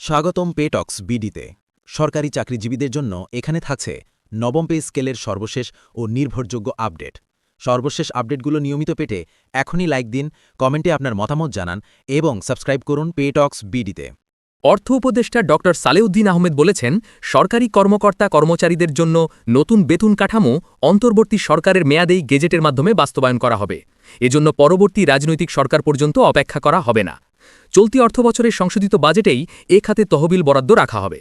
স্বাগতম পেটক্স বিডিতে। সরকারি চাকরিজীবীদের জন্য এখানে থাকছে নবম পে স্কেলের সর্বশেষ ও নির্ভরযোগ্য আপডেট। সর্বশেষ আপডেটগুলো নিয়মিত পেটে এখনই লাইক দিন, কমেন্টে আপনার মতামত জানান এবং সাবস্ক্রাইব করুন পেটক্স বিডিতে। অর্থ উপদেষ্টা ড. সালেউদ্দিন আহমেদ বলেছেন, সরকারি কর্মকর্তা কর্মচারীদের জন্য নতুন বেতন কাঠামো অন্তর্বর্তী সরকারের মেয়াদেই গেজেটের মাধ্যমে বাস্তবায়ন করা হবে। এজন্য পরবর্তী রাজনৈতিক সরকার পর্যন্ত অপেক্ষা করা হবে না। চলতি অর্থবছরের সংশোধিত বাজেটেই এ খাতে তহবিল বরাদ্দ রাখা হবে।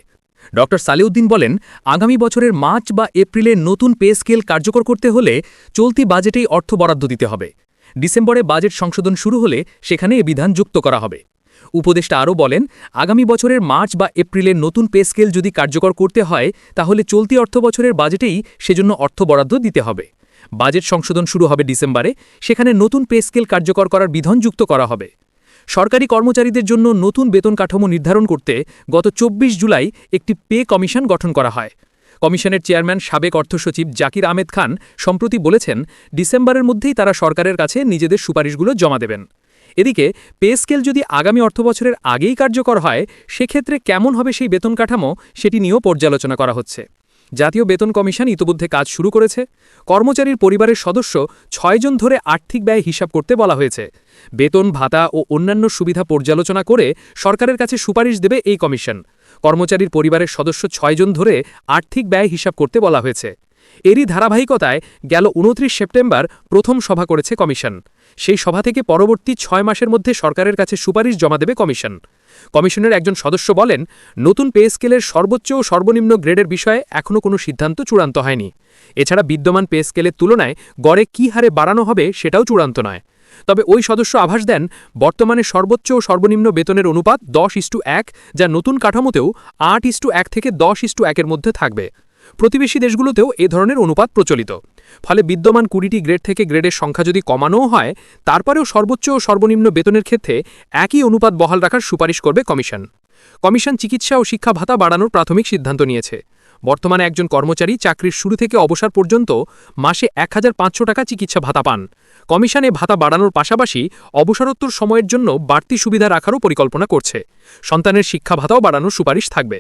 ড. সালেউদ্দিন বলেন, আগামী বছরের মার্চ বা এপ্রিলে নতুন পে স্কেল কার্যকর করতে হলে চলতি বাজেটেই অর্থ বরাদ্দ দিতে হবে। ডিসেম্বরে বাজেট সংশোধন শুরু হলে সেখানে এ বিধান যুক্ত করা হবে। উপদেষ্টা আরও বলেন, আগামী বছরের মার্চ বা এপ্রিলের নতুন পে স্কেল যদি কার্যকর করতে হয়, তাহলে চলতি অর্থবছরের বাজেটেই সেজন্য অর্থ বরাদ্দ দিতে হবে। বাজেট সংশোধন শুরু হবে ডিসেম্বরে, সেখানে নতুন পে স্কেল কার্যকর করার বিধান যুক্ত করা হবে। সরকারি কর্মচারীদের জন্য নতুন বেতন কাঠামো নির্ধারণ করতে গত চব্বিশ জুলাই একটি পে কমিশন গঠন করা হয়। কমিশনের চেয়ারম্যান সাবেক অর্থসচিব জাকির আহমেদ খান সম্প্রতি বলেছেন, ডিসেম্বরের মধ্যেই তারা সরকারের কাছে নিজেদের সুপারিশগুলো জমা দেবেন। এদিকে, পে স্কেল যদি আগামী অর্থবছরের আগেই কার্যকর হয়, সেক্ষেত্রে কেমন হবে সেই বেতন কাঠামো সেটি নিয়েও পর্যালোচনা করা হচ্ছে। জাতীয় বেতন কমিশন ইতোমধ্যে কাজ শুরু করেছে। কর্মচারীর পরিবারের সদস্য ছয়জন ধরে আর্থিক ব্যয় হিসাব করতে বলা হয়েছে। বেতন, ভাতা ও অন্যান্য সুবিধা পর্যালোচনা করে সরকারের কাছে সুপারিশ দেবে এই কমিশন। কর্মচারীর পরিবারের সদস্য ছয়জন ধরে আর্থিক ব্যয় হিসাব করতে বলা হয়েছে। এরই ধারাবাহিকতায় গেল উনত্রিশ সেপ্টেম্বর প্রথম সভা করেছে কমিশন। সেই সভা থেকে পরবর্তী ছয় মাসের মধ্যে সরকারের কাছে সুপারিশ জমা দেবে কমিশন। কমিশনের একজন সদস্য বলেন, নতুন পে স্কেলের সর্বোচ্চ ও সর্বনিম্ন গ্রেডের বিষয়ে এখনও কোনো সিদ্ধান্ত চূড়ান্ত হয়নি। এছাড়া বিদ্যমান পে স্কেলের তুলনায় গড়ে কী হারে বাড়ানো হবে সেটাও চূড়ান্ত নয়। তবে ওই সদস্য আভাস দেন, বর্তমানে সর্বোচ্চ ও সর্বনিম্ন বেতনের অনুপাত দশ ইস্টু এক, যা নতুন কাঠামোতেও আট ইস্টু এক থেকে দশ ইস্টু একের মধ্যে থাকবে। প্রতিবেশী দেশগুলোতেও এ ধরনের অনুপাত প্রচলিত। ফলে বিদ্যমান কুড়িটি গ্রেড থেকে গ্রেডের সংখ্যা যদি কমানোও হয়, তারপরেও সর্বোচ্চ ও সর্বনিম্ন বেতনের ক্ষেত্রে একই অনুপাত বহাল রাখার সুপারিশ করবে কমিশন। কমিশন চিকিৎসা ও শিক্ষা ভাতা বাড়ানোর প্রাথমিক সিদ্ধান্ত নিয়েছে। বর্তমানে একজন কর্মচারী চাকরির শুরু থেকে অবসর পর্যন্ত মাসে এক হাজার পাঁচশো টাকা চিকিৎসা ভাতা পান। কমিশনে ভাতা বাড়ানোর পাশাপাশি অবসরোত্তর সময়ের জন্য বাড়তি সুবিধা রাখারও পরিকল্পনা করছে। সন্তানের শিক্ষা ভাতাও বাড়ানোর সুপারিশ থাকবে।